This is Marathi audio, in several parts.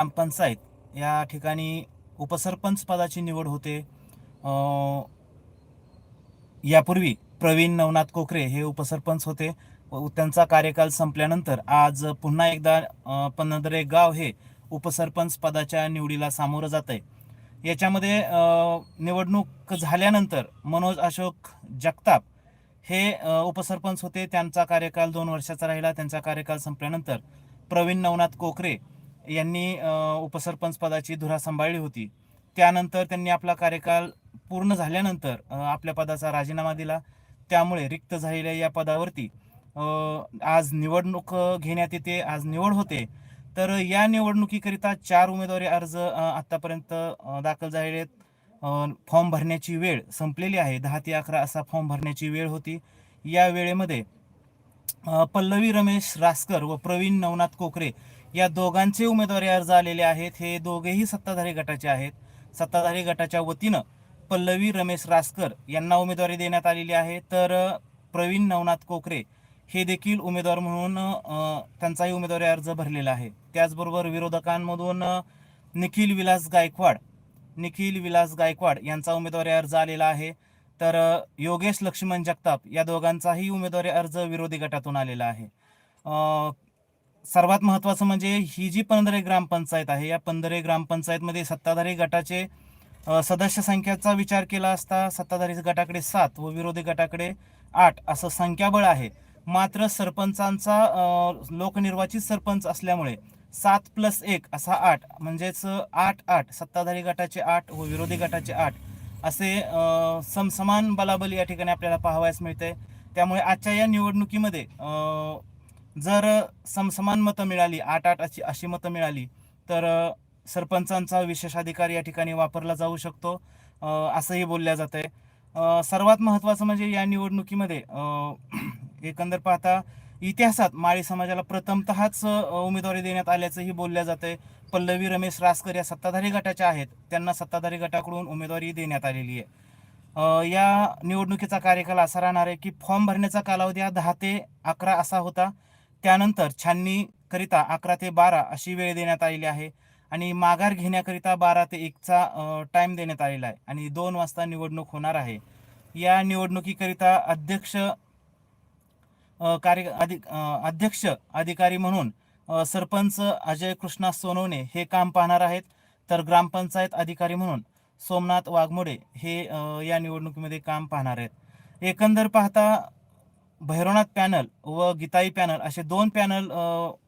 ग्रामपंचायत या ठिकाणी उपसरपंच पदाची निवड होते. यापूर्वी प्रवीण नवनाथ कोकरे हे उपसरपंच होते. त्यांचा कार्यकाल संपल्यानंतर आज पुन्हा एकदा अ, पन्नदरे गाव हे उपसरपंच पदाच्या निवडीला सामोरं जात आहे याच्यामध्ये निवडणूक झाल्यानंतर मनोज अशोक जगताप हे उपसरपंच होते. त्यांचा कार्यकाल दोन वर्षाचा राहिला. त्यांचा कार्यकाल संपल्यानंतर प्रवीण नवनाथ कोकरे यांनी उपसरपंच पदाची धुरा सांभाळली होती. त्यानंतर त्यांनी आपला कार्यकाल पूर्ण झाल्यानंतर आपल्या पदाचा राजीनामा दिला. त्यामुळे रिक्त झालेल्या या पदावरती आज निवडणूक घेण्यात येते आज निवड होते. तर या निवडणुकीकरिता चार उमेदवारी अर्ज आत्तापर्यंत आतापर्यंत दाखल झालेले आहेत. फॉर्म भरण्याची वेळ संपलेली आहे. दहा ते अकरा असा फॉर्म भरण्याची वेळ होती. या वेळेमध्ये पल्लवी रमेश रासकर व प्रवीण नवनाथ कोकरे या दोघांचे उमेदवारी अर्ज आलेले आहेत. हे दोघेही सत्ताधारी गटाचे आहेत. सत्ताधारी गटाच्या वतीनं पल्लवी रमेश रासकर यांना उमेदवारी देण्यात आलेली आहे. तर प्रवीण नवनाथ कोकरे हे देखील उमेदवार म्हणून त्यांचाही उमेदवारी अर्ज भरलेला आहे. त्याचबरोबर विरोधकांमधून निखिल विलास गायकवाड निखिल विलास गायकवाड यांचा उमेदवारी अर्ज आलेला आहे. तर योगेश लक्ष्मण जगताप या दोघांचाही उमेदवारी अर्ज विरोधी गटातून आलेला आहे. सर्वात महत्त्वाचं म्हणजे ही जी पंधरे ग्रामपंचायत आहे या पंधरे ग्रामपंचायतमध्ये सत्ताधारी गटाचे सदस्य संख्याचा विचार केला असता सत्ताधारी गटाकडे सात व विरोधी गटाकडे आठ असं संख्याबळ आहे. मात्र सरपंचांचा लोकनिर्वाचित सरपंच असल्यामुळे सात प्लस एक असा आठ म्हणजेच आठ आठ सत्ताधारी गटाचे आठ व विरोधी गटाचे आठ असे समसमान बलाबल या ठिकाणी आपल्याला पाहावयास मिळते त्यामुळे आजच्या या निवडणुकीमध्ये जर समसमान मतं मिळाली आठ आठ अशी अशी मतं मिळाली तर सरपंचांचा विशेषाधिकार या ठिकाणी वापरला जाऊ शकतो असंही बोलल्या जात आहे सर्वात महत्त्वाचं म्हणजे या निवडणुकीमध्ये एकंदर पाहता इतिहासात माळी समाजाला प्रथमतःच उमेदवारी देण्यात आल्याचंही बोलल्या आहे पल्लवी रमेश रासकर या सत्ताधारी गटाच्या आहेत. त्यांना सत्ताधारी गटाकडून उमेदवारी देण्यात आलेली आहे. या निवडणुकीचा कार्यकाल असा राहणार आहे की फॉर्म भरण्याचा कालावधी हा दहा ते अकरा असा होता. त्यानंतर छाननीकरिता अकरा ते बारा अशी वेळ देण्यात आलेली आहे. आणि माघार घेण्याकरिता बारा ते एकचा टाईम देण्यात आलेला आहे. आणि दोन वाजता निवडणूक होणार आहे. या निवडणुकीकरिता अध्यक्ष कार्य अधिक अध्यक्ष अधिकारी म्हणून सरपंच अजय कृष्णा सोनवणे हे काम पाहणार आहेत. तर ग्रामपंचायत अधिकारी म्हणून सोमनाथ वाघमोडे हे या निवडणुकीमध्ये काम पाहणार आहेत. एकंदर पाहता भैरवनाथ पॅनल व गीताई पॅनल असे दोन पॅनल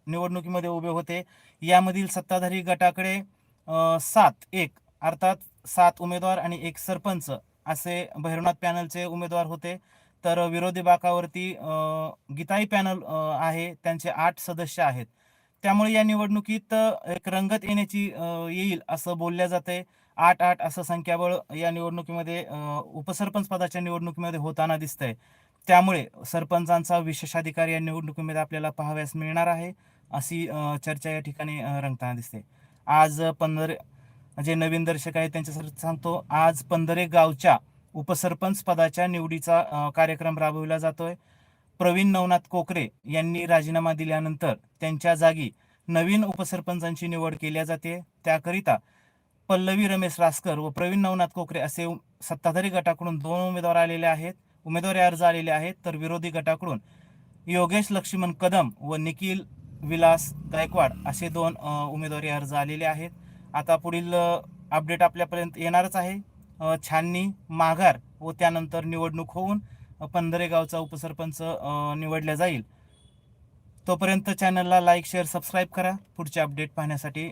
निवडणुकीमध्ये उभे होते. यामधील सत्ताधारी गटाकडे सात एक अर्थात सात उमेदवार आणि एक सरपंच असे भैरवनाथ पॅनलचे उमेदवार होते. तर विरोधी बाकावरती गीताई पॅनल आहे त्यांचे आठ सदस्य आहेत. त्यामुळे या निवडणुकीत एक रंगत येण्याची येईल असं बोलल्या जाते. आठ आठ असं संख्याबळ या निवडणुकीमध्ये उपसरपंच पदाच्या निवडणुकीमध्ये होताना दिसतंय. त्यामुळे सरपंचांचा विशेषाधिकार या निवडणुकीमध्ये आपल्याला पाहाव्यास मिळणार आहे अशी चर्चा या ठिकाणी रंगताना दिसते. आज पंधरे जे नवीन दर्शक आहेत त्यांच्यासाठी सांगतो आज पंधरे गावच्या उपसरपंच पदाच्या निवडीचा कार्यक्रम राबविला जातोय. प्रवीण नवनाथ कोकरे यांनी राजीनामा दिल्यानंतर त्यांच्या जागी नवीन उपसरपंचांची निवड केल्या जाते. त्याकरिता पल्लवी रमेश रासकर व प्रवीण नवनाथ कोकरे असे सत्ताधारी गटाकडून दोन उमेदवार आलेले आहेत. उमेदवारी अर्ज आलेले आहेत तर विरोधी गटाकडून योगेश लक्ष्मण कदम व निखिल विलास गायकवाड असे दोन उमेदवारी अर्ज आलेले आहेत. आता पुढील अपडेट आपल्यापर्यंत येणारच आहे. छाननी माघार व त्यानंतर निवडणूक होऊन पंधरेगावचा पंधरे गावचा उपसरपंच निवडल्या निवडला जाईल. तोपर्यंत चॅनलला लाईक शेअर सबस्क्राईब करा. पुढचे अपडेट पाहण्यासाठी